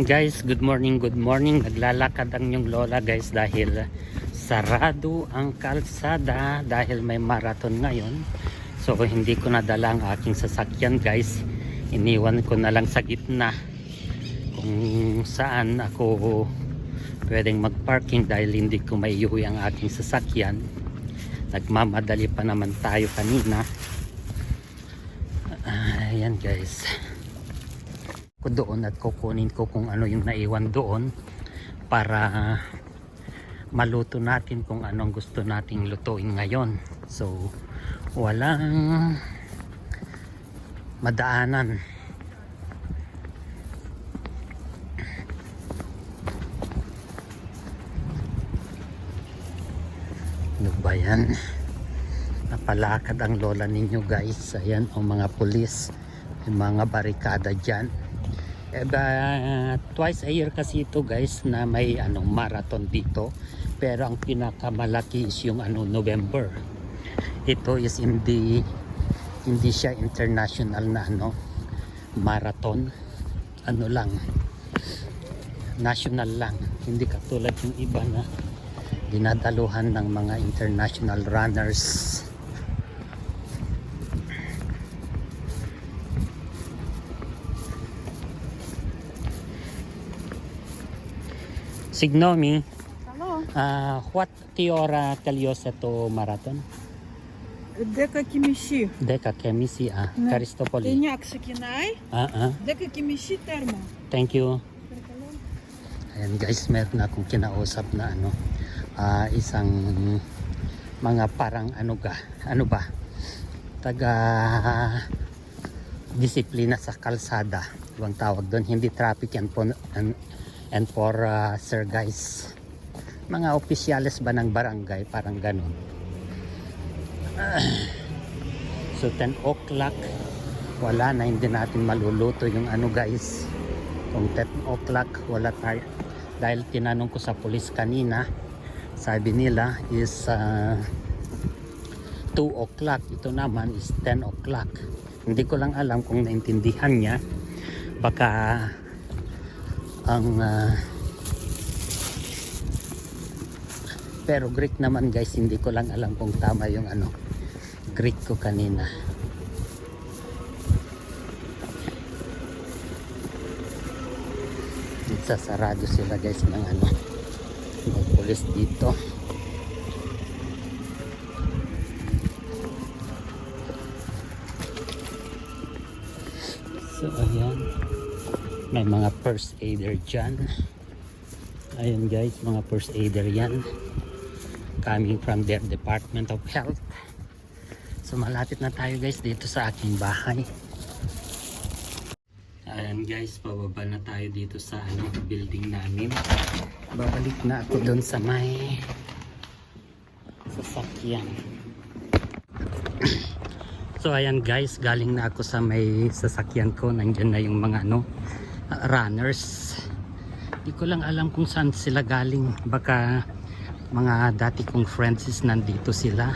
Ayan guys, good morning, good morning. Naglalakad ang yung lola guys dahil sarado ang kalsada dahil may marathon ngayon. So hindi ko nadala ang aking sasakyan guys. Iniwan ko na lang sa gitna kung saan ako pwedeng magparking dahil hindi ko maiuwi ang aking sasakyan. Nagmamadali pa naman tayo kanina. Ayan guys ko doon at kukunin ko kung ano yung naiwan doon para maluto natin kung anong gusto nating lutuin ngayon. So walang madaanan. Ano ba yan? Napalakad ang lola ninyo guys. Ayan o mga pulis. Yung mga barikada dyan ba, twice a year kasi ito guys na may anong marathon dito. Pero ang pinakamalaki is yung ano November. Ito is hindi hindi siya international na ano marathon. Ano lang national lang. Hindi katulad yung iba na dinadaluhan ng mga international runners Signomi, Алло, uh, what tiora kalyosa to marathon? дека кимиши. Deka kemisi ah, Ne. Karistopoli. Теняк шакинай, Ah, ah, дека кимиши термо. thank you. Ayan guys, meron akong kinausap na ano, ah, isang mga parang ano ga, ano ba, taga disiplina sa kalsada. Ibang tawag doon, hindi traffic and, po, and, and for ah, sir guys. Mga opisyales ba ng barangay, parang ganun. So 10 o'clock, wala na, hindi natin maluluto yung ano guys. Kung 10 o'clock, wala tayo. Dahil tinanong ko sa pulis kanina, sabi nila is uh, 2 o'clock. Ito naman is 10 o'clock. Hindi ko lang alam kung naintindihan niya. Baka ang uh, pero Greek naman guys, hindi ko lang alam kung tama yung ano Greek ko kanina. Sasarado sila guys ng ano may pulis dito. May mga first aider dyan. Ayan guys, mga first aider yan coming from their Department of Health. So malapit na tayo guys dito sa aking bahay. Ayan guys, pababa na tayo dito sa ano, building namin. Babalik na ako doon sa may sasakyan. so ayan guys, galing na ako sa may sasakyan ko. Nandiyan na yung mga ano, runners. Hindi ko lang alam kung saan sila galing. Baka mga dati kong friends nandito sila.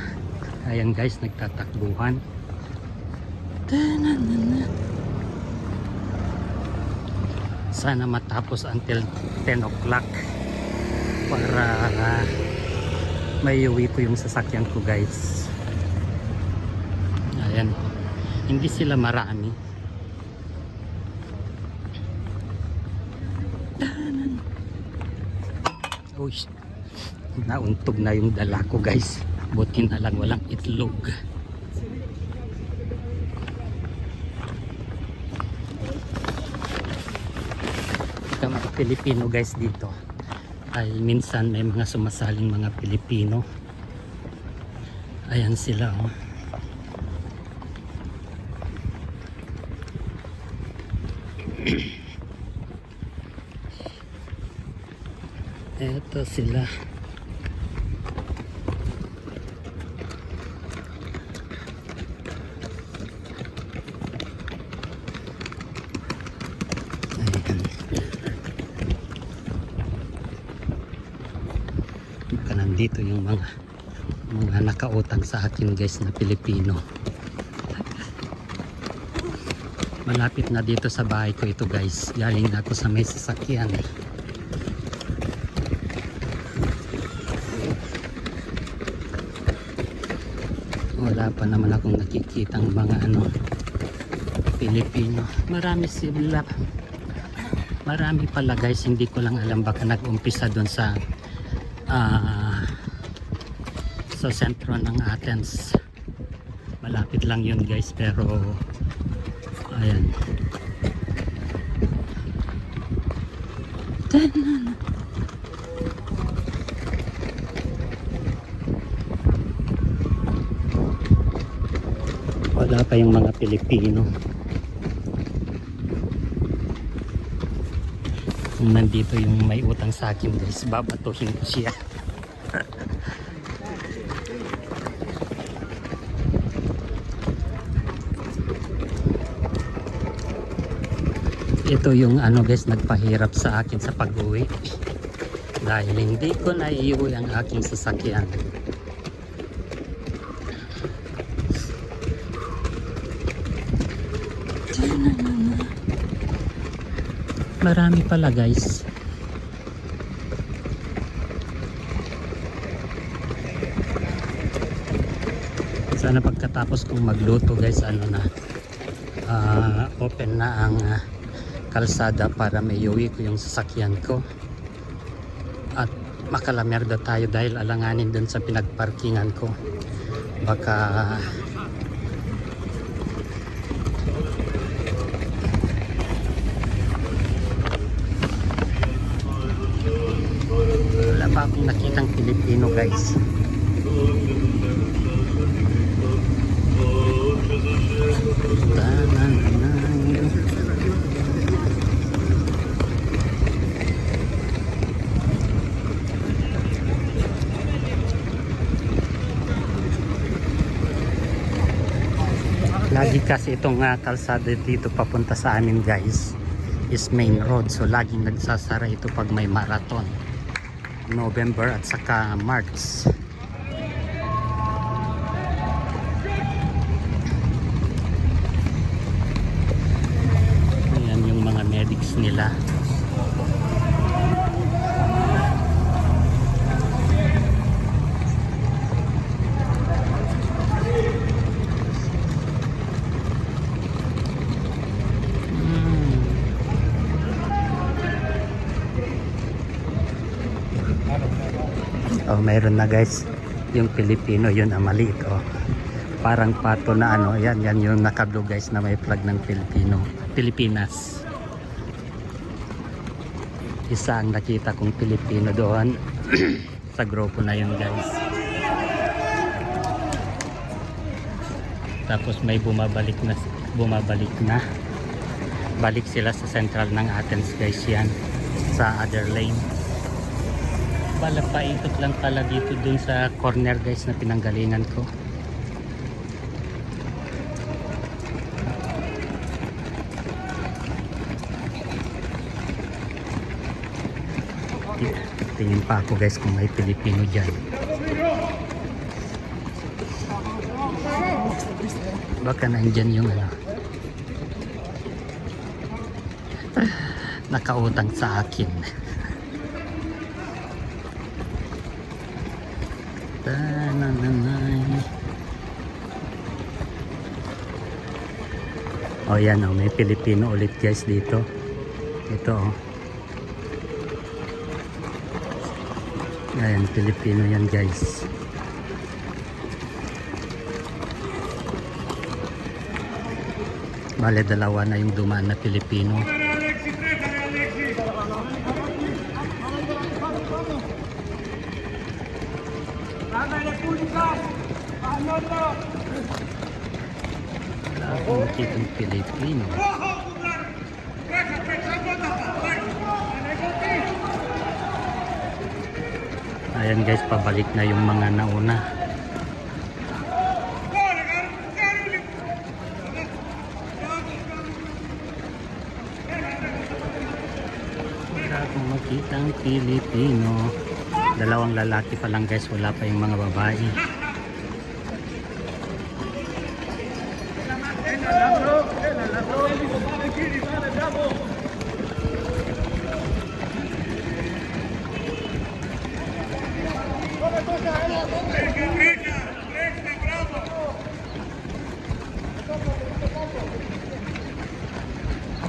Ayan guys, nagtatakbuhan. Sana matapos until 10 o'clock para uh, may uwi ko yung sasakyan ko guys. Ayan. Hindi sila marami. Uy, nauntog na yung dala ko guys. Buti na lang walang itlog. Ika mga Pilipino guys dito. Ay minsan may mga sumasaling mga Pilipino. Ayan sila oh. Eto sila. Nandito yung mga mga nakautang sa akin guys na Pilipino. Malapit na dito sa bahay ko ito guys. Galing na ako sa may sasakyan. Wala pa naman akong nakikitang mga ano Pilipino. Marami sila. Marami pala guys. Hindi ko lang alam baka nag-umpisa doon sa ah sa sentro ng Athens. Malapit lang yun guys pero ayan. Wala pa yung mga Pilipino. Nandito yung may utang sa akin guys, babatuhin ko siya. Ito yung ano guys, nagpahirap sa akin sa pag-uwi. Dahil hindi ko naiuwi ang aking sasakyan. Marami pala guys. Sana pagkatapos kong magluto guys, ano na, ah, open na ang ah, kalsada para may ko yung sasakyan ko. At makalamerda tayo dahil alanganin dun sa pinagparkingan ko. Baka wala pa akong nakitang Pilipino guys. Lagi kasi itong uh, kalsada dito papunta sa amin guys is main road so laging nagsasara ito pag may marathon November at saka March Oh, mayroon na guys. Yung Pilipino, yun ang maliit. Oh. Parang pato na ano. Yan, yan yung nakablue guys na may flag ng Pilipino. Pilipinas. Isa ang nakita kong Pilipino doon. Sa grupo na yun guys. Tapos may bumabalik na bumabalik na. Balik sila sa central ng Athens guys yan. Sa other lane pala paikot lang pala dito dun sa corner guys na pinanggalingan ko. Ti- tingin pa ako guys kung may Pilipino dyan. Baka nandyan yung ano nakautang sa akin Oh yan oh, may Pilipino ulit guys dito. Ito oh. Ayan, Pilipino yan guys. Bale, dalawa na yung dumaan na Pilipino. Wala akong nakitang Pilipino. Ayan guys, pabalik na yung mga nauna. Wala akong makitang Pilipino. Dalawang lalaki pa lang guys, wala pa yung mga babae.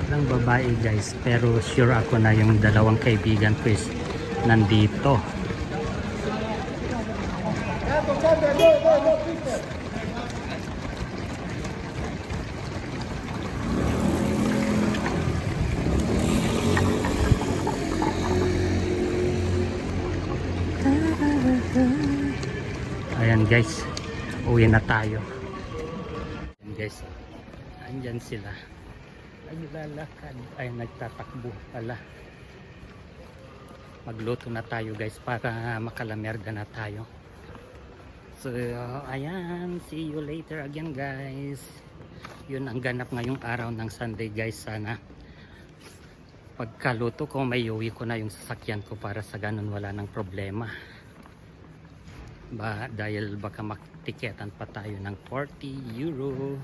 Walang babae guys, pero sure ako na yung dalawang kaibigan ko is nandito. Ayan guys, uwi na tayo. Ayan guys, andyan sila. Naglalakad, ay nagtatakbo pala. Magluto na tayo guys para makalamerga na tayo. So, ayan, see you later again guys. Yun ang ganap ngayong araw ng Sunday guys. Sana pagkaluto ko, may uwi ko na yung sasakyan ko para sa ganun wala nang problema ba dahil baka maktiketan pa tayo ng 40 euro